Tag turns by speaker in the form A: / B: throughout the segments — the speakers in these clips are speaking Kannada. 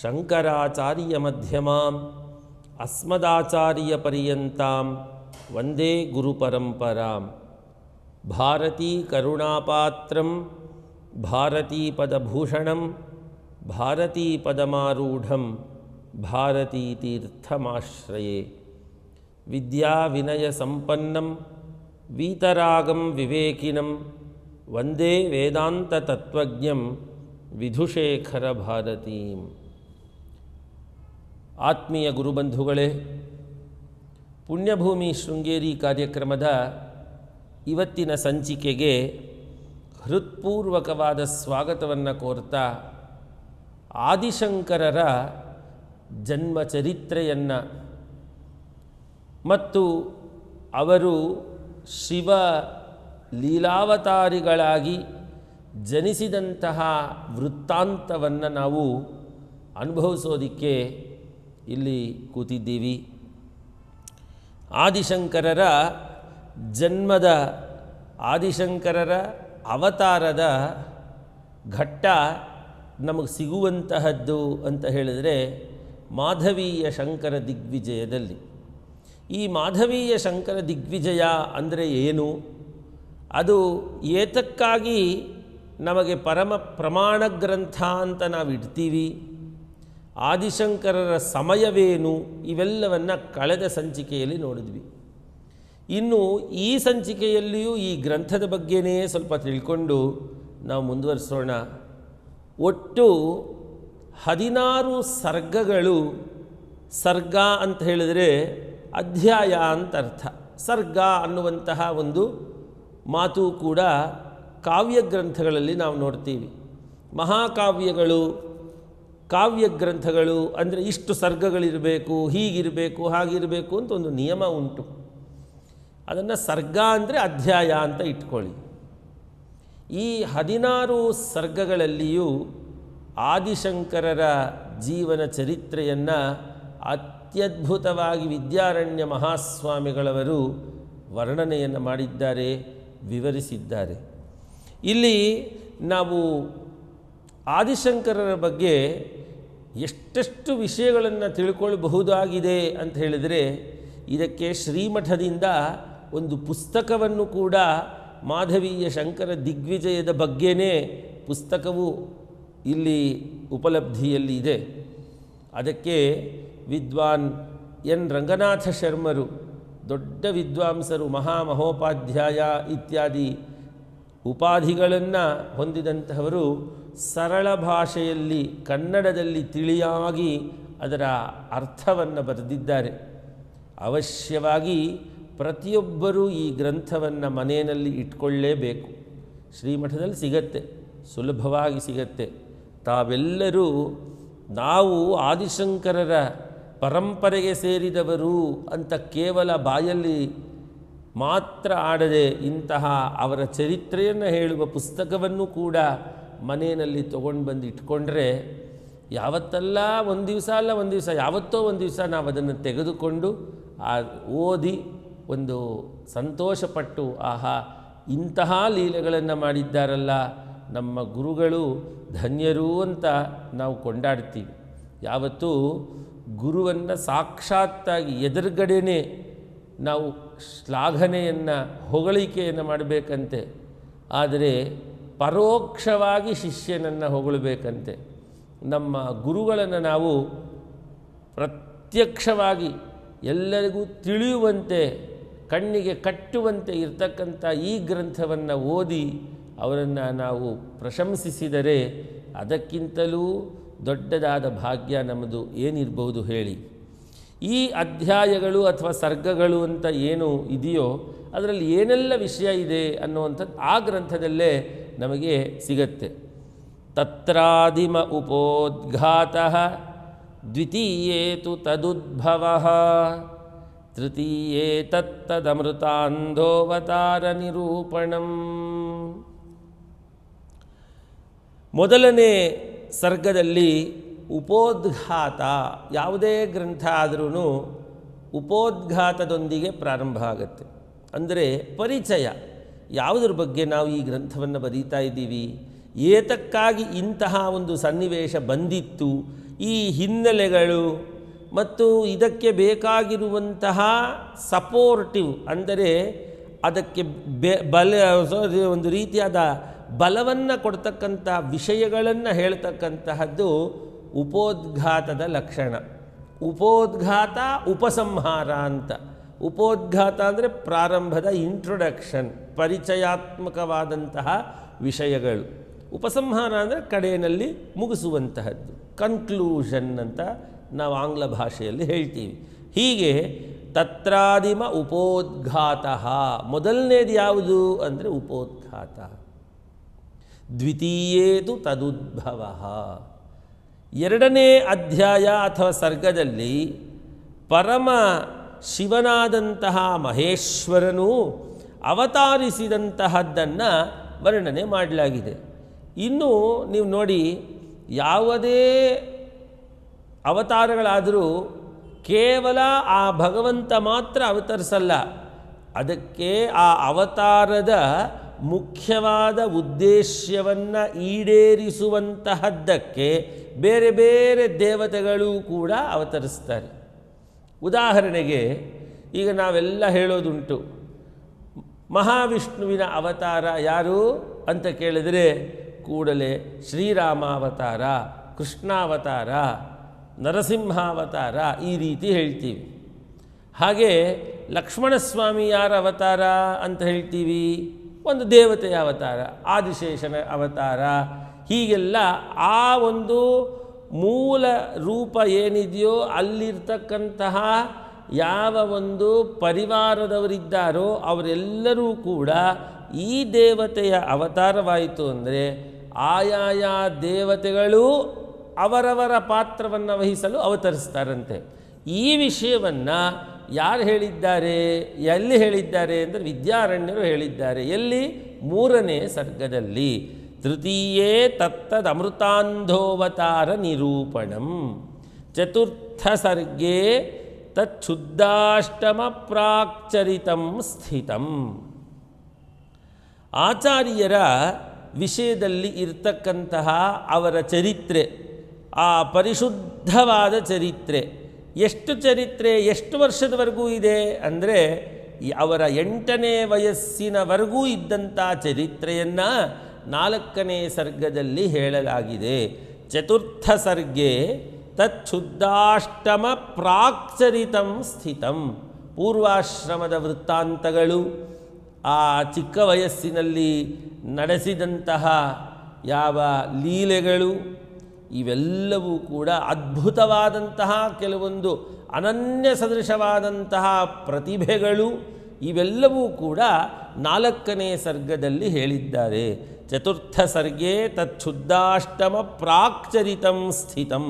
A: शङ्कराचार्यमध्यमाम् अस्मदाचार्यपर्यन्तां वंदे गुरुपरम्परां भारतीकरुणापात्रं भारतीपदभूषणं भारतीपदमारूढं भारतीतीर्थमाश्रये विद्याविनयसम्पन्नं वीतरागं विवेकिनं वंदे विधुशेखर विधुशेखरभारतीम्। ಆತ್ಮೀಯ ಗುರುಬಂಧುಗಳೇ, ಪುಣ್ಯಭೂಮಿ ಶೃಂಗೇರಿ ಕಾರ್ಯಕ್ರಮದ ಇವತ್ತಿನ ಸಂಚಿಕೆಗೆ ಹೃತ್ಪೂರ್ವಕವಾದ ಸ್ವಾಗತವನ್ನು ಕೋರ್ತಾ ಆದಿಶಂಕರರ ಜನ್ಮ ಚರಿತ್ರೆಯನ್ನು ಮತ್ತು ಅವರು ಶಿವ ಲೀಲಾವತಾರಿಗಳಾಗಿ ಜನಿಸಿದಂತಹ ವೃತ್ತಾಂತವನ್ನು ನಾವು ಅನುಭವಿಸೋದಕ್ಕೆ ಇಲ್ಲಿ ಕೂತಿದ್ದೀವಿ. ಆದಿಶಂಕರರ ಜನ್ಮದ, ಆದಿಶಂಕರರ ಅವತಾರದ ಘಟ್ಟ ನಮಗೆ ಸಿಗುವಂತಹದ್ದು ಅಂತ ಹೇಳಿದರೆ ಮಾಧವೀಯ ಶಂಕರ ದಿಗ್ವಿಜಯದಲ್ಲಿ. ಈ ಮಾಧವೀಯ ಶಂಕರ ದಿಗ್ವಿಜಯ ಅಂದರೆ ಏನು? ಅದು ಏತಕ್ಕಾಗಿ ನಮಗೆ ಪರಮ ಪ್ರಮಾಣ ಗ್ರಂಥ ಅಂತ ನಾವು ಇಡ್ತೀವಿ ಆದಿಶಂಕರರ ಸಮಯವೇನು? ಇವೆಲ್ಲವನ್ನು ಕಳೆದ ಸಂಚಿಕೆಯಲ್ಲಿ ನೋಡಿದ್ವಿ. ಇನ್ನು ಈ ಸಂಚಿಕೆಯಲ್ಲಿಯೂ ಈ ಗ್ರಂಥದ ಬಗ್ಗೆನೇ ಸ್ವಲ್ಪ ತಿಳ್ಕೊಂಡು ನಾವು ಮುಂದುವರಿಸೋಣ. ಒಟ್ಟು ಹದಿನಾರು ಸರ್ಗಗಳು ಸರ್ಗ ಅಂತ ಹೇಳಿದರೆ ಅಧ್ಯಾಯ ಅಂತ ಅರ್ಥ. ಸರ್ಗ ಅನ್ನುವಂತಹ ಒಂದು ಮಾತು ಕೂಡ ಕಾವ್ಯ ಗ್ರಂಥಗಳಲ್ಲಿ ನಾವು ನೋಡ್ತೀವಿ. ಮಹಾಕಾವ್ಯಗಳು ಕಾವ್ಯ ಗ್ರಂಥಗಳು ಅಂದರೆ ಇಷ್ಟು ಸರ್ಗಗಳಿರಬೇಕು, ಹೀಗಿರಬೇಕು, ಹಾಗಿರಬೇಕು ಅಂತ ಒಂದು ನಿಯಮ ಉಂಟು. ಅದನ್ನು ಸರ್ಗ ಅಂದರೆ ಅಧ್ಯಾಯ ಅಂತ ಇಟ್ಕೊಳ್ಳಿ. ಈ ಹದಿನಾರು ಸರ್ಗಗಳಲ್ಲಿಯೂ ಆದಿಶಂಕರರ ಜೀವನ ಚರಿತ್ರೆಯನ್ನು ಅತ್ಯದ್ಭುತವಾಗಿ ವಿದ್ಯಾರಣ್ಯ ಮಹಾಸ್ವಾಮಿಗಳವರು ವರ್ಣನೆಯನ್ನು ಮಾಡಿದ್ದಾರೆ, ವಿವರಿಸಿದ್ದಾರೆ. ಇಲ್ಲಿ ನಾವು ಆದಿಶಂಕರರ ಬಗ್ಗೆ ಎಷ್ಟೆಷ್ಟು ವಿಷಯಗಳನ್ನು ತಿಳ್ಕೊಳ್ಬಹುದಾಗಿದೆ ಅಂತ ಹೇಳಿದರೆ ಇದಕ್ಕೆ ಶ್ರೀಮಠದಿಂದ ಒಂದು ಪುಸ್ತಕವನ್ನು ಕೂಡ ಮಾಧವೀಯ ಶಂಕರ ದಿಗ್ವಿಜಯದ ಬಗ್ಗೆನೇ ಪುಸ್ತಕವು ಇಲ್ಲಿ ಉಪಲಬ್ಧಿಯಲ್ಲಿ ಇದೆ. ಅದಕ್ಕೆ ವಿದ್ವಾನ್ ಎನ್ ರಂಗನಾಥ ಶರ್ಮರು, ದೊಡ್ಡ ವಿದ್ವಾಂಸರು ಮಹಾಮಹೋಪಾಧ್ಯಾಯ ಇತ್ಯಾದಿ ಉಪಾಧಿಗಳನ್ನು ಹೊಂದಿದಂತಹವರು ಸರಳ ಭಾಷೆಯಲ್ಲಿ ಕನ್ನಡದಲ್ಲಿ ತಿಳಿಯಾಗಿ ಅದರ ಅರ್ಥವನ್ನು ಬರೆದಿದ್ದಾರೆ. ಅವಶ್ಯವಾಗಿ ಪ್ರತಿಯೊಬ್ಬರೂ ಈ ಗ್ರಂಥವನ್ನು ಮನೆಯಲ್ಲಿ ಇಟ್ಕೊಳ್ಳೇಬೇಕು. ಶ್ರೀಮಠದಲ್ಲಿ ಸಿಗತ್ತೆ, ಸುಲಭವಾಗಿ ಸಿಗತ್ತೆ. ತಾವೆಲ್ಲರೂ ನಾವು ಆದಿಶಂಕರರ ಪರಂಪರೆಗೆ ಸೇರಿದವರು ಅಂತ ಕೇವಲ ಬಾಯಲ್ಲಿ ಮಾತ್ರ ಆಡದೆ ಇಂತಹ ಅವರ ಚರಿತ್ರೆಯನ್ನು ಹೇಳುವ ಪುಸ್ತಕವನ್ನು ಕೂಡ ಮನೆಯಲ್ಲಿ ತೊಗೊಂಡು ಬಂದು ಇಟ್ಕೊಂಡ್ರೆ ಯಾವತ್ತಲ್ಲ ಒಂದು ದಿವಸ ಅಲ್ಲ, ಒಂದು ದಿವಸ ಯಾವತ್ತೋ ಒಂದು ದಿವಸ ನಾವು ಅದನ್ನು ತೆಗೆದುಕೊಂಡು ಆ ಓದಿ ಒಂದು ಸಂತೋಷಪಟ್ಟು, ಆಹಾ, ಇಂತಹ ಲೀಲೆಗಳನ್ನು ಮಾಡಿದ್ದಾರಲ್ಲ, ನಮ್ಮ ಗುರುಗಳು ಧನ್ಯರು ಅಂತ ನಾವು ಕೊಂಡಾಡ್ತೀವಿ. ಯಾವತ್ತೂ ಗುರುವನ್ನು ಸಾಕ್ಷಾತ್ತಾಗಿ ಎದುರುಗಡೆನೇ ನಾವು ಶ್ಲಾಘನೆಯನ್ನು ಹೊಗಳಿಕೆಯನ್ನು ಮಾಡಬೇಕಂತೆ, ಆದರೆ ಪರೋಕ್ಷವಾಗಿ ಶಿಷ್ಯನನ್ನು ಹೊಗಳಬೇಕಂತೆ. ನಮ್ಮ ಗುರುಗಳನ್ನು ನಾವು ಪ್ರತ್ಯಕ್ಷವಾಗಿ ಎಲ್ಲರಿಗೂ ತಿಳಿಯುವಂತೆ, ಕಣ್ಣಿಗೆ ಕಟ್ಟುವಂತೆ ಇರತಕ್ಕಂಥ ಈ ಗ್ರಂಥವನ್ನು ಓದಿ ಅವರನ್ನು ನಾವು ಪ್ರಶಂಸಿಸಿದರೆ ಅದಕ್ಕಿಂತಲೂ ದೊಡ್ಡದಾದ ಭಾಗ್ಯ ನಮ್ಮದು ಏನಿರ್ಬೋದು ಹೇಳಿ. ಈ ಅಧ್ಯಾಯಗಳು ಅಥವಾ ಸರ್ಗಗಳು ಅಂತ ಏನು ಇದೆಯೋ ಅದರಲ್ಲಿ ಏನೆಲ್ಲ ವಿಷಯ ಇದೆ ಅನ್ನುವಂಥದ್ದು ಆ ಗ್ರಂಥದಲ್ಲೇ ನಮಗೆ ಸಿಗತ್ತೆ. ತತ್ರಾದಿಮ ಉಪೋದ್ಘಾತ ದ್ವಿತೀಯೇತು ತದುದ್ಭವ ತೃತೀಯೇ ತತ್ತದಮೃತಾಂಧೋವತಾರ ನಿರೂಪಣಂ. ಮೊದಲನೇ ಸರ್ಗದಲ್ಲಿ ಉಪೋದ್ಘಾತ, ಯಾವುದೇ ಗ್ರಂಥ ಆದ್ರೂ ಉಪೋದ್ಘಾತದೊಂದಿಗೆ ಪ್ರಾರಂಭ ಆಗುತ್ತೆ. ಅಂದರೆ ಪರಿಚಯ. ಯಾವುದ್ರ ಬಗ್ಗೆ ನಾವು ಈ ಗ್ರಂಥವನ್ನು ಬರೀತಾ ಇದ್ದೀವಿ? ಏತಕ್ಕಾಗಿ ಇಂತಹ ಒಂದು ಸನ್ನಿವೇಶ ಬಂದಿತ್ತು? ಈ ಹಿನ್ನೆಲೆಗಳು ಮತ್ತು ಇದಕ್ಕೆ ಬೇಕಾಗಿರುವಂತಹ ಸಪೋರ್ಟಿವ್ ಅಂದರೆ ಅದಕ್ಕೆ ಬೆ, ಬಲ ಒಂದು ರೀತಿಯಾದ ಬಲವನ್ನು ಕೊಡ್ತಕ್ಕಂಥ ವಿಷಯಗಳನ್ನು ಹೇಳ್ತಕ್ಕಂತಹದ್ದು ಉಪೋದ್ಘಾತದ ಲಕ್ಷಣ. ಉಪೋದ್ಘಾತ ಉಪಸಂಹಾರ ಅಂತ. ಉಪೋದ್ಘಾತ ಅಂದರೆ ಪ್ರಾರಂಭದ ಇಂಟ್ರೊಡಕ್ಷನ್ ಪರಿಚಯಾತ್ಮಕವಾದಂತಹ ವಿಷಯಗಳು. ಉಪಸಂಹಾರ ಅಂದರೆ ಕಡೆಯಲ್ಲಿ ಮುಗಿಸುವಂತಹದ್ದು. ಕನ್ಕ್ಲೂಷನ್ ಅಂತ ನಾವು ಆಂಗ್ಲ ಭಾಷೆಯಲ್ಲಿ ಹೇಳ್ತೀವಿ. ಹೀಗೆ ತತ್ರಾದಿಮ ಉಪೋದ್ಘಾತ. ಮೊದಲನೇದು ಯಾವುದು ಅಂದರೆ ಉಪೋದ್ಘಾತ. ದ್ವಿತೀಯೇತು ತದುದ್ಭವ. ಎರಡನೇ ಅಧ್ಯಾಯ ಅಥವಾ ಸರ್ಗದಲ್ಲಿ ಪರಮ ಶಿವನಾದಂತಹ ಮಹೇಶ್ವರನು ಅವತಾರಿಸಿದಂತಹದ್ದನ್ನು ವರ್ಣನೆ ಮಾಡಲಾಗಿದೆ. ಇನ್ನು ನೀವು ನೋಡಿ ಯಾವುದೇ ಅವತಾರಗಳಾದರೂ ಕೇವಲ ಆ ಭಗವಂತ ಮಾತ್ರ ಅವತರಿಸಲ್ಲ. ಅದಕ್ಕೆ ಆ ಅವತಾರದ ಮುಖ್ಯವಾದ ಉದ್ದೇಶವನ್ನು ಈಡೇರಿಸುವಂತಹದ್ದಕ್ಕೆ ಬೇರೆ ಬೇರೆ ದೇವತೆಗಳು ಕೂಡ ಅವತರಿಸ್ತಾರೆ. ಉದಾಹರಣೆಗೆ, ಈಗ ನಾವೆಲ್ಲ ಹೇಳೋದುಂಟು, ಮಹಾವಿಷ್ಣುವಿನ ಅವತಾರ ಯಾರು ಅಂತ ಕೇಳಿದರೆ, ಕೂಡಲೇ ಶ್ರೀರಾಮಾವತಾರ, ಕೃಷ್ಣಾವತಾರ, ನರಸಿಂಹಾವತಾರ ಈ ರೀತಿ ಹೇಳ್ತೀವಿ. ಹಾಗೆ ಲಕ್ಷ್ಮಣಸ್ವಾಮಿ ಯಾರ ಅವತಾರ ಅಂತ ಹೇಳ್ತೀವಿ? ಒಂದು ದೇವತೆಯ ಅವತಾರ, ಆದಿಶೇಷನ ಅವತಾರ ಹೀಗೆಲ್ಲ ಆ ಒಂದು ಮೂಲ ರೂಪ ಏನಿದೆಯೋ ಅಲ್ಲಿರ್ತಕ್ಕಂತಹ ಯಾವ ಒಂದು ಪರಿವಾರದವರಿದ್ದಾರೋ ಅವರೆಲ್ಲರೂ ಕೂಡ ಈ ದೇವತೆಯ ಅವತಾರವಾಯಿತು ಅಂದರೆ ಆಯಾಯ ದೇವತೆಗಳು ಅವರವರ ಪಾತ್ರವನ್ನು ವಹಿಸಲು ಅವತರಿಸ್ತಾರಂತೆ. ಈ ವಿಷಯವನ್ನು ಯಾರು ಹೇಳಿದ್ದಾರೆ? ಎಲ್ಲಿ ಹೇಳಿದ್ದಾರೆ? ಅಂದರೆ ವಿದ್ಯಾರಣ್ಯರು ಹೇಳಿದ್ದಾರೆ. ಎಲ್ಲಿ? ಮೂರನೇ ಸರ್ಗದಲ್ಲಿ. ತೃತೀಯೇ ತತ್ತದಮೃತಾಂಧೋವತಾರ ನಿರೂಪಣಂ ಚತುರ್ಥ ಸರ್ಗೇ ತಚ್ಛುದ್ಧಾಷ್ಟಮ ಪ್ರಾಕ್ಚರಿತಂ ಸ್ಥಿತಂ. ಆಚಾರ್ಯರ ವಿಷಯದಲ್ಲಿ ಇರ್ತಕ್ಕಂತಹ ಅವರ ಚರಿತ್ರೆ, ಆ ಪರಿಶುದ್ಧವಾದ ಚರಿತ್ರೆ, ಎಷ್ಟು ಚರಿತ್ರೆ, ಎಷ್ಟು ವರ್ಷದವರೆಗೂ ಇದೆ ಅಂದರೆ ಅವರ ಎಂಟನೇ ವಯಸ್ಸಿನವರೆಗೂ ಇದ್ದಂಥ ಚರಿತ್ರೆಯನ್ನು ನಾಲ್ಕನೇ ಸರ್ಗದಲ್ಲಿ ಹೇಳಲಾಗಿದೆ. ಚತುರ್ಥ ಸರ್ಗೆ ತಚ್ಛುದ್ಧಾಷ್ಟಮ ಪ್ರಾಕ್ಚರಿತಂ ಸ್ಥಿತಂ. ಪೂರ್ವಾಶ್ರಮದ ವೃತ್ತಾಂತಗಳು, ಆ ಚಿಕ್ಕ ವಯಸ್ಸಿನಲ್ಲಿ ನಡೆಸಿದಂತಹ ಯಾವ ಲೀಲೆಗಳು, ಇವೆಲ್ಲವೂ ಕೂಡ ಅದ್ಭುತವಾದಂತಹ ಕೆಲವೊಂದು ಅನನ್ಯ ಸದೃಶವಾದಂತಹ ಪ್ರತಿಭೆಗಳು, ಇವೆಲ್ಲವೂ ಕೂಡ ನಾಲ್ಕನೇ ಸರ್ಗದಲ್ಲಿ ಹೇಳಿದ್ದಾರೆ. ಚತುರ್ಥ ಸರ್ಗೆ ತಚ್ಛುದ್ಧಾಷ್ಟಮ ಪ್ರಾಕ್ಚರಿತಂ ಸ್ಥಿತಂ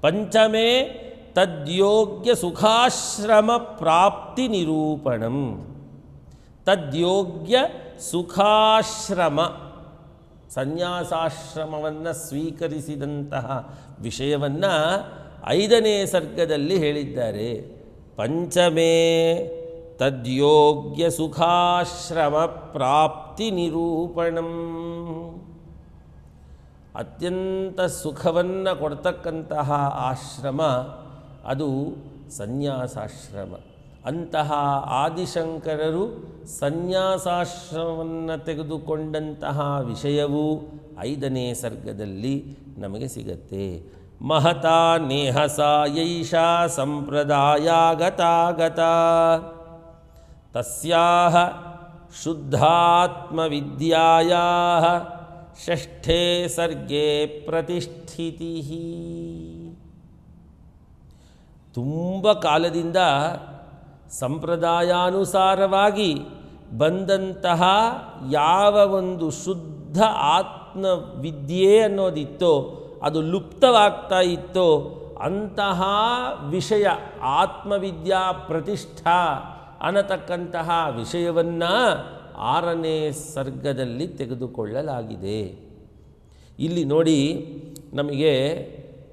A: ಪಂಚಮೇ ತದ್ಯೋಗ್ಯ ಸುಖಾಶ್ರಮ ಪ್ರಾಪ್ತಿ ನಿರೂಪಣಂ ತದ್ಯೋಗ್ಯ ಸುಖಾಶ್ರಮ ಸನ್ಯಾಸಾಶ್ರಮವನ್ನು ಸ್ವೀಕರಿಸಿದಂತಹ ವಿಷಯವನ್ನು ಐದನೇ ಸರ್ಗದಲ್ಲಿ ಹೇಳಿದ್ದಾರೆ। ಪಂಚಮೇ ತದ್ಯೋಗ್ಯ ಸುಖಾಶ್ರಮ ಪ್ರಾಪ್ತಿ ನಿರೂಪಣಂ ಅತ್ಯಂತ ಸುಖವನ್ನು ಕೊಡ್ತಕ್ಕಂತಹ ಆಶ್ರಮ ಅದು ಸನ್ಯಾಸಾಶ್ರಮ. ಅಂತಹ ಆದಿಶಂಕರರು ಸನ್ಯಾಸಾಶ್ರಮವನ್ನು ತೆಗೆದುಕೊಂಡಂತಹ ವಿಷಯವು ಐದನೇ ಸರ್ಗದಲ್ಲಿ ನಮಗೆ ಸಿಗತ್ತೆ. ಮಹತಾ ನೇಹಸ ಯೈಷಾ ಸಂಪ್ರದಾಯಾಗತಾಗತ. ತಸ್ಯಾಹ ಶುದ್ಧಾತ್ಮವಿದ್ಯಾಯಾ ಷಷ್ಠೇ ಸರ್ಗೆ ಪ್ರತಿಷ್ಠಿತಿ. ತುಂಬ ಕಾಲದಿಂದ ಸಂಪ್ರದಾಯಾನುಸಾರವಾಗಿ ಬಂದಂತಹ ಯಾವ ಒಂದು ಶುದ್ಧ ಆತ್ಮವಿದ್ಯೆ ಅನ್ನೋದಿತ್ತೋ, ಅದು ಲುಪ್ತವಾಗ್ತಾ ಇತ್ತೋ, ಅಂತಹ ವಿಷಯ ಆತ್ಮವಿದ್ಯಾ ಪ್ರತಿಷ್ಠಾ ಅನ್ನತಕ್ಕಂತಹ ವಿಷಯವನ್ನು ಆರನೇ ಸರ್ಗದಲ್ಲಿ ತೆಗೆದುಕೊಳ್ಳಲಾಗಿದೆ. ಇಲ್ಲಿ ನೋಡಿ ನಮಗೆ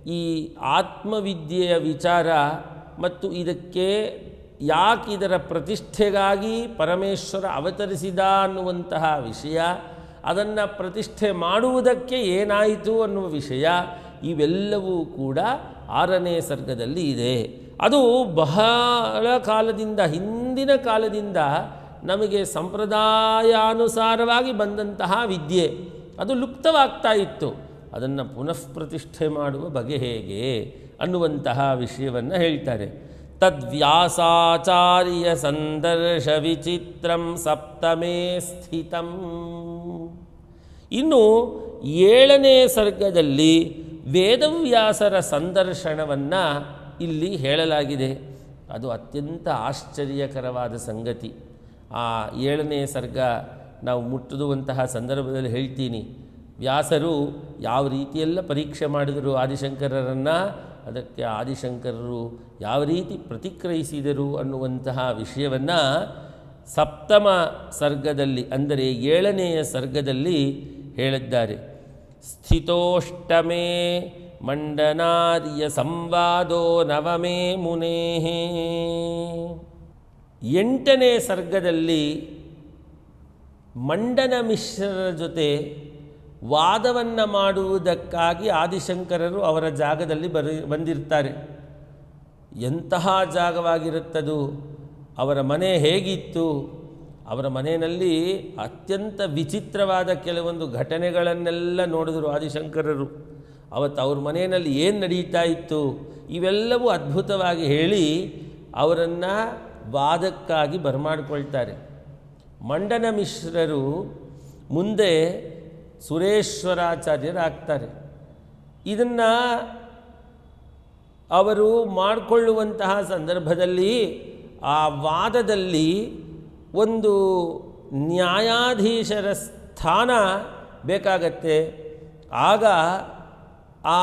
A: ಈ ಆತ್ಮವಿದ್ಯೆಯ ವಿಚಾರ ಮತ್ತು ಇದಕ್ಕೆ ಯಾಕೆ ಇದರ ಪ್ರತಿಷ್ಠೆಗಾಗಿ ಪರಮೇಶ್ವರ ಅವತರಿಸಿದ ಅನ್ನುವಂತಹ ವಿಷಯ, ಅದನ್ನು ಪ್ರತಿಷ್ಠೆ ಮಾಡುವುದಕ್ಕೆ ಏನಾಯಿತು ಅನ್ನುವ ವಿಷಯ, ಇವೆಲ್ಲವೂ ಕೂಡ ಆರನೇ ಸರ್ಗದಲ್ಲಿ ಇದೆ. ಅದು ಬಹಳ ಕಾಲದಿಂದ ಹಿಂದಿನ ಕಾಲದಿಂದ ನಮಗೆ ಸಂಪ್ರದಾಯಾನುಸಾರವಾಗಿ ಬಂದಂತಹ ವಿದ್ಯೆ, ಅದು ಲುಪ್ತವಾಗ್ತಾ ಇತ್ತು. ಅದನ್ನು ಪುನಃ ಪ್ರತಿಷ್ಠೆ ಮಾಡುವ ಬಗೆ ಹೇಗೆ ಅನ್ನುವಂತಹ ವಿಷಯವನ್ನು ಹೇಳ್ತಾರೆ. ತದ್ವ್ಯಾಸಾಚಾರ್ಯ ಸಂದರ್ಶ ವಿಚಿತ್ರಂ ಸಪ್ತಮೇ ಸ್ಥಿತಂ. ಇನ್ನು ಏಳನೇ ಸರ್ಗದಲ್ಲಿ ವೇದವ್ಯಾಸರ ಸಂದರ್ಶನವನ್ನು ಇಲ್ಲಿ ಹೇಳಲಾಗಿದೆ. ಅದು ಅತ್ಯಂತ ಆಶ್ಚರ್ಯಕರವಾದ ಸಂಗತಿ. ಆ ಏಳನೇ ಸರ್ಗ ನಾವು ಮುಟ್ಟುವಂತಹ ಸಂದರ್ಭದಲ್ಲಿ ಹೇಳ್ತೀನಿ. ವ್ಯಾಸರು ಯಾವ ರೀತಿಯೆಲ್ಲ ಪರೀಕ್ಷೆ ಮಾಡಿದರು ಆದಿಶಂಕರರನ್ನು? ಅದಕ್ಕೆ ಆದಿಶಂಕರರು ಯಾವ ರೀತಿ ಪ್ರತಿಕ್ರಿಯಿಸಿದರು ಅನ್ನುವಂತಹ ವಿಷಯವನ್ನು ಸಪ್ತಮ ಸರ್ಗದಲ್ಲಿ ಅಂದರೆ ಏಳನೆಯ ಸರ್ಗದಲ್ಲಿ ಹೇಳಿದ್ದಾರೆ. ಸ್ಥಿತೋಷ್ಟಮೇ ಮಂಡನಾರ್ಯ ಸಂವಾದೋ ನವಮೇ ಮುನೇ. ಎಂಟನೇ ಸರ್ಗದಲ್ಲಿ ಮಂಡನ ಮಿಶ್ರರ ಜೊತೆ ವಾದವನ್ನು ಮಾಡುವುದಕ್ಕಾಗಿ ಆದಿಶಂಕರರು ಅವರ ಜಾಗದಲ್ಲಿ ಬರಿ ಬಂದಿರ್ತಾರೆ. ಎಂತಹ ಜಾಗವಾಗಿರುತ್ತದು? ಅವರ ಮನೆ ಹೇಗಿತ್ತು? ಅವರ ಮನೆಯಲ್ಲಿ ಅತ್ಯಂತ ವಿಚಿತ್ರವಾದ ಕೆಲವೊಂದು ಘಟನೆಗಳನ್ನೆಲ್ಲ ನೋಡಿದರು ಆದಿಶಂಕರರು. ಅವತ್ತು ಅವ್ರ ಮನೆಯಲ್ಲಿ ಏನು ನಡೀತಾ ಇತ್ತು ಇವೆಲ್ಲವೂ ಅದ್ಭುತವಾಗಿ ಹೇಳಿ ಅವರನ್ನು ವಾದಕ್ಕಾಗಿ ಬರಮಾಡಿಕೊಳ್ತಾರೆ. ಮಂಡನ ಮಿಶ್ರರು ಮುಂದೆ ಸುರೇಶ್ವರಾಚಾರ್ಯರಾಗ್ತಾರೆ. ಇದನ್ನು ಅವರು ಮಾಡಿಕೊಳ್ಳುವಂತಹ ಸಂದರ್ಭದಲ್ಲಿ ಆ ವಾದದಲ್ಲಿ ಒಂದು ನ್ಯಾಯಾಧೀಶರ ಸ್ಥಾನ ಬೇಕಾಗತ್ತೆ. ಆಗ ಆ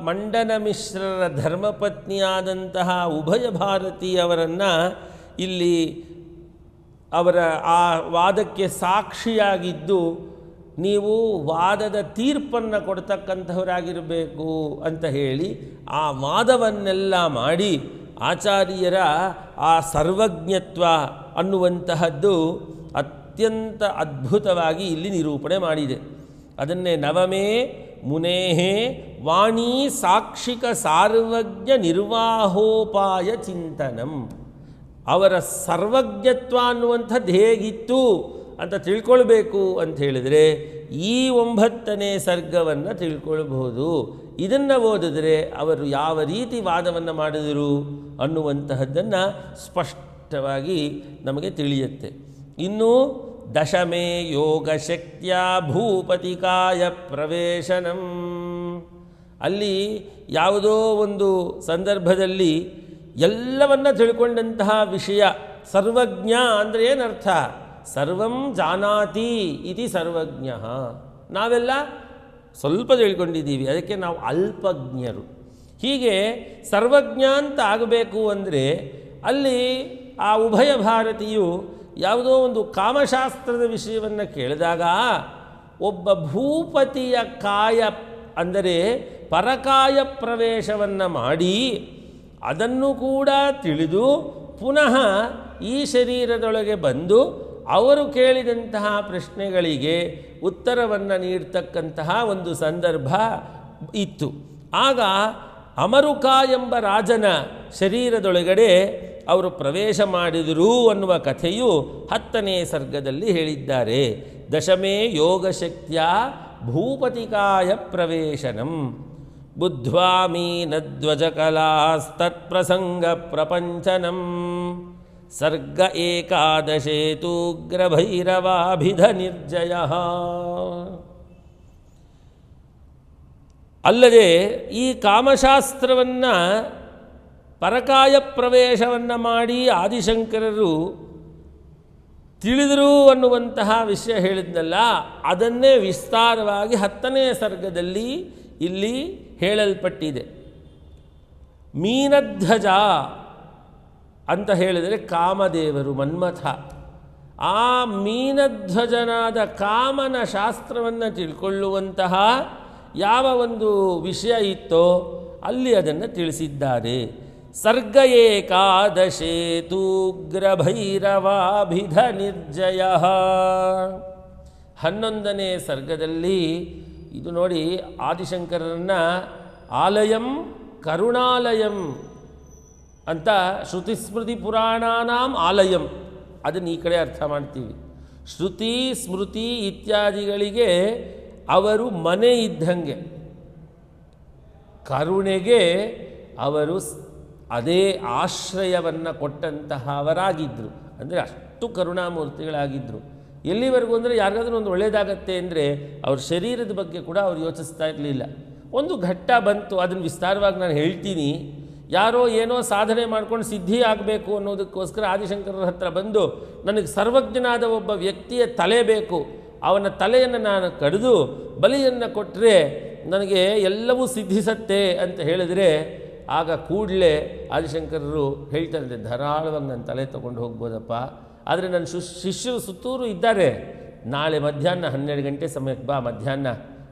A: ಮಂಡನ ಮಿಶ್ರರ ಧರ್ಮಪತ್ನಿಯಾದಂತಹ ಉಭಯ ಭಾರತೀಯವರನ್ನು ಇಲ್ಲಿ ಅವರ ಆ ವಾದಕ್ಕೆ ಸಾಕ್ಷಿಯಾಗಿದ್ದು, ನೀವು ವಾದದ ತೀರ್ಪನ್ನು ಕೊಡ್ತಕ್ಕಂಥವರಾಗಿರಬೇಕು ಅಂತ ಹೇಳಿ ಆ ವಾದವನ್ನೆಲ್ಲ ಮಾಡಿ ಆಚಾರ್ಯರ ಆ ಸರ್ವಜ್ಞತ್ವ ಅನ್ನುವಂತಹದ್ದು ಅತ್ಯಂತ ಅದ್ಭುತವಾಗಿ ಇಲ್ಲಿ ನಿರೂಪಣೆ ಮಾಡಿದೆ. ಅದನ್ನೇ ನವಮೇ ಮುನೇಹೇ ವಾಣಿ ಸಾಕ್ಷಿಕ ಸಾರ್ವಜ್ಞ ನಿರ್ವಾಹೋಪಾಯ ಚಿಂತನಂ. ಅವರ ಸರ್ವಜ್ಞತ್ವ ಅನ್ನುವಂಥದ್ದು ಹೇಗಿತ್ತು ಅಂತ ತಿಳ್ಕೊಳ್ಬೇಕು ಅಂತ ಹೇಳಿದರೆ ಈ ಒಂಬತ್ತನೇ ಸರ್ಗವನ್ನು ತಿಳ್ಕೊಳ್ಬಹುದು. ಇದನ್ನು ಓದಿದ್ರೆ ಅವರು ಯಾವ ರೀತಿ ವಾದವನ್ನು ಮಾಡಿದರು ಅನ್ನುವಂತಹದ್ದನ್ನು ಸ್ಪಷ್ಟವಾಗಿ ನಮಗೆ ತಿಳಿಯುತ್ತೆ. ಇನ್ನು ದಶಮೇ ಯೋಗಶಕ್ತಿಯ ಭೂಪತಿಕಾಯ ಪ್ರವೇಶನಂ ಅಲ್ಲಿ ಯಾವುದೋ ಒಂದು ಸಂದರ್ಭದಲ್ಲಿ ಎಲ್ಲವನ್ನ ತಿಳ್ಕೊಂಡಂತಹ ವಿಷಯ, ಸರ್ವಜ್ಞ ಅಂದರೆ ಏನರ್ಥ? ಸರ್ವಂ ಜಾನಾತಿ ಇತಿ ಸರ್ವಜ್ಞ. ನಾವೆಲ್ಲ ಸ್ವಲ್ಪ ತಿಳ್ಕೊಂಡಿದ್ದೀವಿ, ಅದಕ್ಕೆ ನಾವು ಅಲ್ಪಜ್ಞರು. ಹೀಗೆ ಸರ್ವಜ್ಞ ಅಂತ ಆಗಬೇಕು ಅಂದರೆ ಅಲ್ಲಿ ಆ ಉಭಯ ಭಾರತೀಯು ಯಾವುದೋ ಒಂದು ಕಾಮಶಾಸ್ತ್ರದ ವಿಷಯವನ್ನು ಕೇಳಿದಾಗ ಒಬ್ಬ ಭೂಪತಿಯ ಕಾಯ ಅಂದರೆ ಪರಕಾಯ ಪ್ರವೇಶವನ್ನು ಮಾಡಿ ಅದನ್ನು ಕೂಡ ತಿಳಿದು ಪುನಃ ಈ ಶರೀರದೊಳಗೆ ಬಂದು ಅವರು ಕೇಳಿದಂತಹ ಪ್ರಶ್ನೆಗಳಿಗೆ ಉತ್ತರವನ್ನು ನೀಡ್ತಕ್ಕಂತಹ ಒಂದು ಸಂದರ್ಭ ಇತ್ತು. ಆಗ ಅಮರುಕ ಎಂಬ ರಾಜನ ಶರೀರದೊಳಗಡೆ ಅವರು ಪ್ರವೇಶ ಮಾಡಿದರು ಅನ್ನುವ ಕಥೆಯು ಹತ್ತನೇ ಸರ್ಗದಲ್ಲಿ ಹೇಳಿದ್ದಾರೆ. ದಶಮೇ ಯೋಗಶಕ್ತಿಯ ಭೂಪತಿಕಾಯ ಪ್ರವೇಶನಂ. ಬುದ್ಧ್ವಾಮೀನಧ್ವಜಕಲಾಸ್ತತ್ಪ್ರಸಂಗ ಪ್ರಪಂಚನಂ. ಸರ್ಗ ಏಕಾದಶೇತೂಗ್ರಭೈರವಾಭಿಧ ನಿರ್ಜಯ ಅಲ್ಲದೆ ಈ ಕಾಮಶಾಸ್ತ್ರವನ್ನು ಪರಕಾಯ ಪ್ರವೇಶವನ್ನು ಮಾಡಿ ಆದಿಶಂಕರರು ತಿಳಿದರು ಅನ್ನುವಂತಹ ವಿಷಯ ಹೇಳಿದ್ನಲ್ಲ, ಅದನ್ನೇ ವಿಸ್ತಾರವಾಗಿ ಹತ್ತನೇ ಸರ್ಗದಲ್ಲಿ ಇಲ್ಲಿ ಹೇಳಲ್ಪಟ್ಟಿದೆ. ಮೀನಧ್ವಜ ಅಂತ ಹೇಳಿದರೆ ಕಾಮದೇವರು, ಮನ್ಮಥ. ಆ ಮೀನಧ್ವಜನಾದ ಕಾಮನ ಶಾಸ್ತ್ರವನ್ನು ತಿಳ್ಕೊಳ್ಳುವಂತಹ ಯಾವ ಒಂದು ವಿಷಯ ಇತ್ತೋ ಅಲ್ಲಿ ಅದನ್ನು ತಿಳಿಸಿದ್ದಾರೆ. ಸರ್ಗ ಏಕಾದಶೇತೂಗ್ರಭೈರವಾಭಿಧ ನಿರ್ಜಯ ಹನ್ನೊಂದನೇ ಸರ್ಗದಲ್ಲಿ ಇದು ನೋಡಿ ಆದಿಶಂಕರರನ್ನ ಆಲಯಂ ಕರುಣಾಲಯಂ ಅಂತ ಶ್ರುತಿಸ್ಮೃತಿ ಪುರಾಣಾನಾಂ ಆಲಯಂ. ಅದನ್ನು ಈ ಕಡೆ ಅರ್ಥ ಮಾಡ್ತೀವಿ. ಶ್ರುತಿ, ಸ್ಮೃತಿ ಇತ್ಯಾದಿಗಳಿಗೆ ಅವರು ಮನೆ ಇದ್ದಂಗೆ. ಕರುಣೆಗೆ ಅವರು ಅದೇ ಆಶ್ರಯವನ್ನು ಕೊಟ್ಟಂತಹವರಾಗಿದ್ದರು ಅಂದರೆ ಅಷ್ಟು ಕರುಣಾಮೂರ್ತಿಗಳಾಗಿದ್ದರು ಎಲ್ಲಿವರೆಗೂ ಅಂದರೆ ಯಾರಿಗಾದರೂ ಒಂದು ಒಳ್ಳೆಯದಾಗತ್ತೆ ಅಂದರೆ ಅವ್ರ ಶರೀರದ ಬಗ್ಗೆ ಕೂಡ ಅವ್ರು ಯೋಚಿಸ್ತಾ ಇರಲಿಲ್ಲ. ಒಂದು ಘಟ್ಟ ಬಂತು, ಅದನ್ನು ವಿಸ್ತಾರವಾಗಿ ನಾನು ಹೇಳ್ತೀನಿ. ಯಾರೋ ಏನೋ ಸಾಧನೆ ಮಾಡ್ಕೊಂಡು ಸಿದ್ಧಿ ಆಗಬೇಕು ಅನ್ನೋದಕ್ಕೋಸ್ಕರ ಆದಿಶಂಕರರ ಹತ್ರ ಬಂದು ನನಗೆ ಸರ್ವಜ್ಞನಾದ ಒಬ್ಬ ವ್ಯಕ್ತಿಯ ತಲೆ ಬೇಕು. ಅವನ ತಲೆಯನ್ನು ನಾನು ಕಡಿದು ಬಲಿಯನ್ನು ಕೊಟ್ಟರೆ ನನಗೆ ಎಲ್ಲವೂ ಸಿದ್ಧಿಸತ್ತೆ ಅಂತ ಹೇಳಿದರೆ ಆಗ ಕೂಡಲೇ ಆದಿಶಂಕರರು ಹೇಳ್ತಾರೆ ಧಾರಾಳವಾಗಿ ನನ್ನ ತಲೆ ತೊಗೊಂಡು ಹೋಗ್ಬೋದಪ್ಪ. ಆದರೆ ನನ್ನ ಶು ಶಿಷ್ಯರು ಸುತ್ತೂರು ಇದ್ದಾರೆ. ನಾಳೆ ಮಧ್ಯಾಹ್ನ ಹನ್ನೆರಡು ಗಂಟೆ ಸಮಯಕ್ಕೆ ಬಾ, ಮಧ್ಯಾಹ್ನ.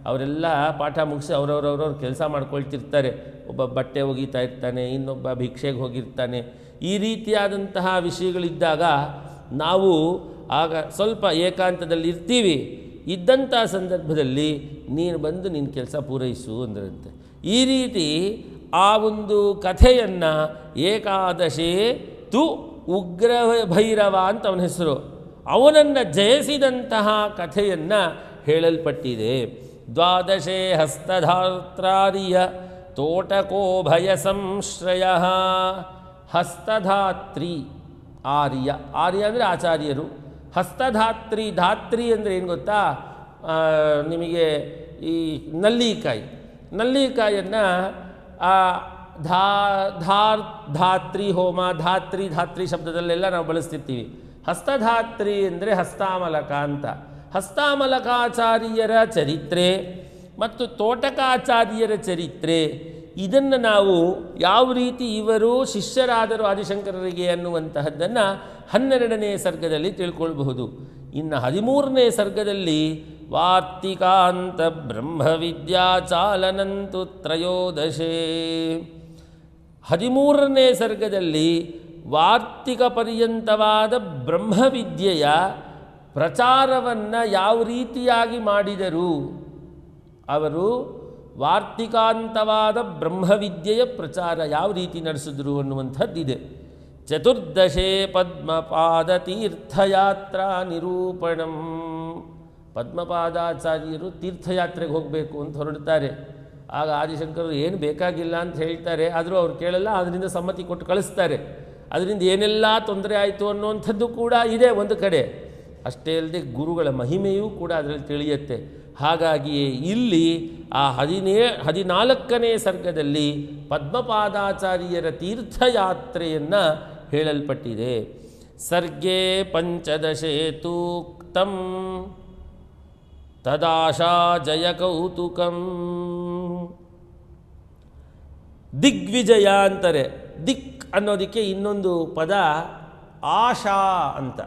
A: ಅವರೆಲ್ಲ ಪಾಠ ಮುಗಿಸಿ ಅವ್ರವ್ರವ್ರವ್ರ ಕೆಲಸ ಮಾಡ್ಕೊಳ್ತಿರ್ತಾರೆ. ಒಬ್ಬ ಬಟ್ಟೆ ಒಗೀತಾ ಇರ್ತಾನೆ, ಇನ್ನೊಬ್ಬ ಭಿಕ್ಷೆಗೆ ಹೋಗಿರ್ತಾನೆ. ಈ ರೀತಿಯಾದಂತಹ ವಿಷಯಗಳಿದ್ದಾಗ ನಾವು ಆಗ ಸ್ವಲ್ಪ ಏಕಾಂತದಲ್ಲಿ ಇರ್ತೀವಿ. ಇದ್ದಂಥ ಸಂದರ್ಭದಲ್ಲಿ, ನೀನು ಬಂದು ನಿನ್ನ ಕೆಲಸ ಪೂರೈಸು, ಅಂದ್ರಂತೆ. ಈ ರೀತಿ ಆ ಒಂದು ಕಥೆಯನ್ನು ಏಕಾದಶೇ ತು ಉಗ್ರ ಭೈರವ ಅಂತ ಅವನ ಹೆಸರು. ಅವನನ್ನು ಜಯಿಸಿದಂತಹ ಕಥೆಯನ್ನು ಹೇಳಲ್ಪಟ್ಟಿದೆ. ದ್ವಾದಶೇ ಹಸ್ತಧಾತ್ರಾರಿಯ ತೋಟಕೋಭಯ ಸಂಶ್ರಯ. ಹಸ್ತಧಾತ್ರಿ ಆರ್ಯ. ಆರ್ಯ ಅಂದರೆ ಆಚಾರ್ಯರು. ಹಸ್ತಧಾತ್ರಿ ಧಾತ್ರಿ ಅಂದರೆ ಏನು ಗೊತ್ತಾ? ನಿಮಗೆ ಈ ನಲ್ಲಿಕಾಯಿ. ನಲ್ಲಿಕಾಯನ್ನು ಧಾ ಧಾರ್ ಧಾತ್ರಿ, ಹೋಮ, ಧಾತ್ರಿ ಧಾತ್ರಿ ಶಬ್ದದಲ್ಲೆಲ್ಲ ನಾವು ಬಳಸ್ತಿರ್ತೀವಿ. ಹಸ್ತಧಾತ್ರಿ ಅಂದರೆ ಹಸ್ತಾಮಲಕ ಅಂತ. ಹಸ್ತಾಮಲಕಾಚಾರ್ಯರ ಚರಿತ್ರೆ ಮತ್ತು ತೋಟಕಾಚಾರ್ಯರ ಚರಿತ್ರೆ. ಇದನ್ನು ನಾವು ಯಾವ ರೀತಿ ಇವರು ಶಿಷ್ಯರಾದರು ಆದಿಶಂಕರರಿಗೆ ಅನ್ನುವಂತಹದ್ದನ್ನು ಹನ್ನೆರಡನೇ ಸರ್ಗದಲ್ಲಿ ತಿಳ್ಕೊಳ್ಬಹುದು. ಇನ್ನು ಹದಿಮೂರನೇ ಸರ್ಗದಲ್ಲಿ ವಾರ್ತಿಕಾಂತ ಬ್ರಹ್ಮವಿದ್ಯಾಚಾಲನಂತು ತ್ರಯೋದಶೇ. ಹದಿಮೂರನೇ ಸರ್ಗದಲ್ಲಿ ವಾರ್ತಿಕ ಪರ್ಯಂತವಾದ ಬ್ರಹ್ಮವಿದ್ಯೆಯ ಪ್ರಚಾರವನ್ನು ಯಾವ ರೀತಿಯಾಗಿ ಮಾಡಿದರು? ಅವರು ವಾರ್ತಿಕಾಂತವಾದ ಬ್ರಹ್ಮವಿದ್ಯೆಯ ಪ್ರಚಾರ ಯಾವ ರೀತಿ ನಡೆಸಿದ್ರು ಅನ್ನುವಂಥದ್ದಿದೆ. ಚತುರ್ದಶೇ ಪದ್ಮಪಾದ ತೀರ್ಥಯಾತ್ರಾ ನಿರೂಪಣಂ. ಪದ್ಮಪಾದಾಚಾರ್ಯರು ತೀರ್ಥಯಾತ್ರೆಗೆ ಹೋಗಬೇಕು ಅಂತ ಹೊರಡ್ತಾರೆ. ಆಗ ಆದಿಶಂಕರರು ಏನು ಬೇಕಾಗಿಲ್ಲ ಅಂತ ಹೇಳ್ತಾರೆ. ಆದರೂ ಅವ್ರು ಕೇಳಲ್ಲ ಅದರಿಂದ ಸಮ್ಮತಿ ಕೊಟ್ಟು ಕಳಿಸ್ತಾರೆ. ಅದರಿಂದ ಏನೆಲ್ಲ ತೊಂದರೆ ಆಯಿತು ಅನ್ನೋವಂಥದ್ದು ಕೂಡ ಇದೆ ಒಂದು ಕಡೆ. ಅಷ್ಟೇ ಅಲ್ಲದೆ ಗುರುಗಳ ಮಹಿಮೆಯೂ ಕೂಡ ಅದರಲ್ಲಿ ತಿಳಿಯುತ್ತೆ. ಹಾಗಾಗಿಯೇ ಇಲ್ಲಿ ಆ ಹದಿನೇ, ಹದಿನಾಲ್ಕನೇ ಸರ್ಗದಲ್ಲಿ ಪದ್ಮಪಾದಾಚಾರ್ಯರ ತೀರ್ಥಯಾತ್ರೆಯನ್ನು ಹೇಳಲ್ಪಟ್ಟಿದೆ. ಸರ್ಗೇ ಪಂಚದಶೇ ತೂಕ್ತಂ ತದಾಶಾ ಜಯ ಕೌತುಕಂ. ದಿಗ್ವಿಜಯ ಅಂತಾರೆ. ದಿಕ್ ಅನ್ನೋದಕ್ಕೆ ಇನ್ನೊಂದು ಪದ ಆಶಾ ಅಂತ.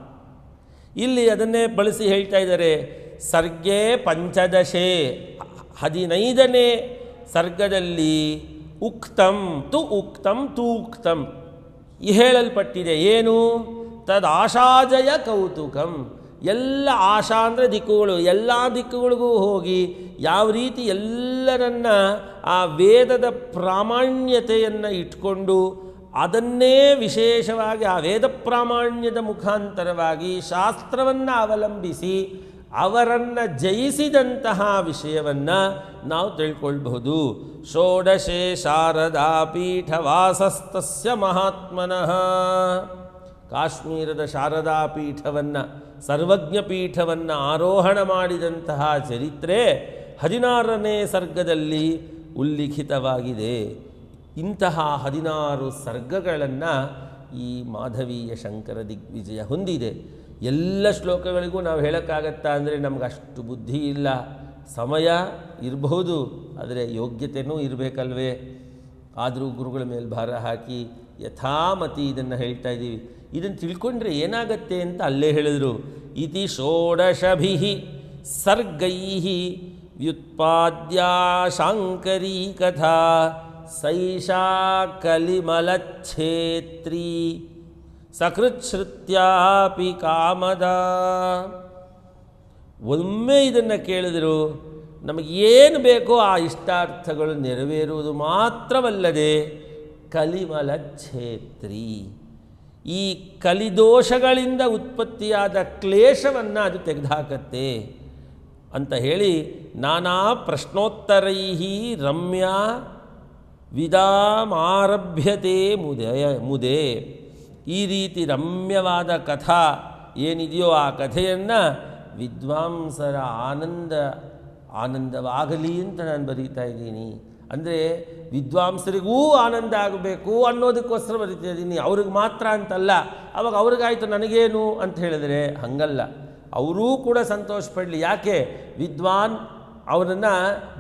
A: ಇಲ್ಲಿ ಅದನ್ನೇ ಬಳಸಿ ಹೇಳ್ತಾ ಇದ್ದಾರೆ. ಸರ್ಗೆ ಪಂಚದಶೆ ಹದಿನೈದನೇ ಸರ್ಗದಲ್ಲಿ ಉಕ್ತಂ ತು ಉಕ್ತಂ ತೂಕ್ತಂ ಹೇಳಲ್ಪಟ್ಟಿದೆ ಏನು? ತದಾಶಾಜಯ ಕೌತುಕಂ. ಎಲ್ಲ ಆಶಾ ಅಂದರೆ ದಿಕ್ಕುಗಳು, ಎಲ್ಲ ದಿಕ್ಕುಗಳಿಗೂ ಹೋಗಿ ಯಾವ ರೀತಿ ಎಲ್ಲರನ್ನ ಆ ವೇದದ ಪ್ರಾಮಾಣ್ಯತೆಯನ್ನು ಇಟ್ಕೊಂಡು ಅದನ್ನೇ ವಿಶೇಷವಾಗಿ ಆ ವೇದ ಪ್ರಾಮಾಣ್ಯದ ಮುಖಾಂತರವಾಗಿ ಶಾಸ್ತ್ರವನ್ನು ಅವಲಂಬಿಸಿ ಅವರನ್ನು ಜಯಿಸಿದಂತಹ ವಿಷಯವನ್ನು ನಾವು ತಿಳ್ಕೊಳ್ಬಹುದು. ಷೋಡಶೆ ಶಾರದಾ ಪೀಠವಾಸಸ್ತಸ್ಯ ಮಹಾತ್ಮನಃ. ಕಾಶ್ಮೀರದ ಶಾರದಾ ಪೀಠವನ್ನು ಸರ್ವಜ್ಞ ಪೀಠವನ್ನು ಆರೋಹಣ ಮಾಡಿದಂತಹ ಚರಿತ್ರೆ ಹದಿನಾರನೇ ಸರ್ಗದಲ್ಲಿ ಉಲ್ಲಿಖಿತವಾಗಿದೆ. ಇಂತಹ ಹದಿನಾರು ಸರ್ಗಗಳನ್ನು ಈ ಮಾಧವೀಯ ಶಂಕರ ದಿಗ್ವಿಜಯ ಹೊಂದಿದೆ. ಎಲ್ಲ ಶ್ಲೋಕಗಳಿಗೂ ನಾವು ಹೇಳೋಕ್ಕಾಗತ್ತಾ ಅಂದರೆ ನಮ್ಗೆ ಅಷ್ಟು ಬುದ್ಧಿ ಇಲ್ಲ. ಸಮಯ ಇರಬಹುದು, ಆದರೆ ಯೋಗ್ಯತೆಯೂ ಇರಬೇಕಲ್ವೇ. ಆದರೂ ಗುರುಗಳ ಮೇಲೆ ಭಾರ ಹಾಕಿ ಯಥಾಮತಿ ಇದನ್ನು ಹೇಳ್ತಾ ಇದ್ದೀವಿ. ಇದನ್ನು ತಿಳ್ಕೊಂಡ್ರೆ ಏನಾಗತ್ತೆ ಅಂತ ಅಲ್ಲೇ ಹೇಳಿದರು. ಇತಿ ಷೋಡಶಭಿ ಸರ್ಗೈ ವ್ಯುತ್ಪಾದ್ಯಾ ಶಾಂಕರೀ ಕಥಾ ಸೈಷಾ ಕಲಿಮಲಚ್ಛೇತ್ರಿ ಸಕೃಚ್ಛೃತ್ಯಾಪಿ ಕಾಮದ. ಒಮ್ಮೆ ಇದನ್ನು ಕೇಳಿದರು, ನಮಗೇನು ಬೇಕೋ ಆ ಇಷ್ಟಾರ್ಥಗಳು ನೆರವೇರುವುದು ಮಾತ್ರವಲ್ಲದೆ ಕಲಿಮಲ ಛೇತ್ರಿ ಈ ಕಲಿದೋಷಗಳಿಂದ ಉತ್ಪತ್ತಿಯಾದ ಕ್ಲೇಶವನ್ನು ಅದು ತೆಗೆದುಹಾಕತ್ತೆ ಅಂತ ಹೇಳಿ ನಾನಾ ಪ್ರಶ್ನೋತ್ತರೈ ರಮ್ಯಾ ವಿದಾಮಾರಭ್ಯತೆ ಮುದೆ ಮುದೆ. ಈ ರೀತಿ ರಮ್ಯವಾದ ಕಥಾ ಏನಿದೆಯೋ ಆ ಕಥೆಯನ್ನು ವಿದ್ವಾಂಸರ ಆನಂದ, ಆನಂದವಾಗಲಿ ಅಂತ ನಾನು ಬರೀತಾ ಇದ್ದೀನಿ. ಅಂದರೆ ವಿದ್ವಾಂಸರಿಗೂ ಆನಂದ ಆಗಬೇಕು ಅನ್ನೋದಕ್ಕೋಸ್ಕರ ಬರೀತಾ ಇದ್ದೀನಿ ಅವ್ರಿಗೆ ಮಾತ್ರ ಅಂತಲ್ಲ. ಅವಾಗ ಅವ್ರಿಗಾಯಿತು ನನಗೇನು ಅಂತ ಹೇಳಿದರೆ ಹಂಗಲ್ಲ. ಅವರೂ ಕೂಡ ಸಂತೋಷ ಪಡಲಿ. ಯಾಕೆ? ವಿದ್ವಾನ್ ಅವರನ್ನು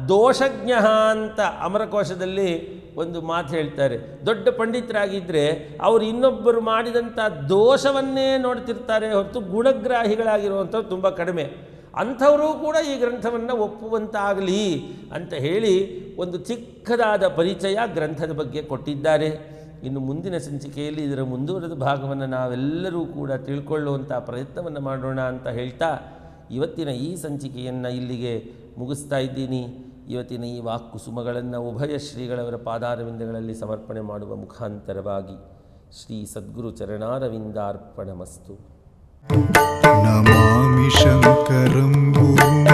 A: ದೋಷಜ್ಞ ಅಂತ ಅಮರಕೋಶದಲ್ಲಿ ಒಂದು ಮಾತು ಹೇಳ್ತಾರೆ. ದೊಡ್ಡ ಪಂಡಿತರಾಗಿದ್ದರೆ ಅವರು ಇನ್ನೊಬ್ಬರು ಮಾಡಿದಂಥ ದೋಷವನ್ನೇ ನೋಡ್ತಿರ್ತಾರೆ ಹೊರತು ಗುಣಗ್ರಾಹಿಗಳಾಗಿರುವಂಥವ್ರು ತುಂಬ ಕಡಿಮೆ. ಅಂಥವರು ಕೂಡ ಈ ಗ್ರಂಥವನ್ನು ಒಪ್ಪುವಂತಾಗಲಿ ಅಂತ ಹೇಳಿ ಒಂದು ಚಿಕ್ಕದಾದ ಪರಿಚಯ ಗ್ರಂಥದ ಬಗ್ಗೆ ಕೊಟ್ಟಿದ್ದಾರೆ. ಇನ್ನು ಮುಂದಿನ ಸಂಚಿಕೆಯಲ್ಲಿ ಇದರ ಮುಂದುವರೆದ ಭಾಗವನ್ನು ನಾವೆಲ್ಲರೂ ಕೂಡ ತಿಳ್ಕೊಳ್ಳುವಂಥ ಪ್ರಯತ್ನವನ್ನು ಮಾಡೋಣ ಅಂತ ಹೇಳ್ತಾ ಇವತ್ತಿನ ಈ ಸಂಚಿಕೆಯನ್ನು ಇಲ್ಲಿಗೆ ಮುಗಿಸ್ತಾ ಇದ್ದೀನಿ. ಇವತ್ತಿನ ಈ ವಾಕ್ಕುಸುಮಗಳನ್ನು ಉಭಯ ಶ್ರೀಗಳವರ ಪಾದಾರವಿಂದಗಳಲ್ಲಿ ಸಮರ್ಪಣೆ ಮಾಡುವ ಮುಖಾಂತರವಾಗಿ ಶ್ರೀ ಸದ್ಗುರು ಚರಣಾರವಿಂದಾರ್ಪಣಮಸ್ತು.
B: नमामि शङ्करं गुरुम्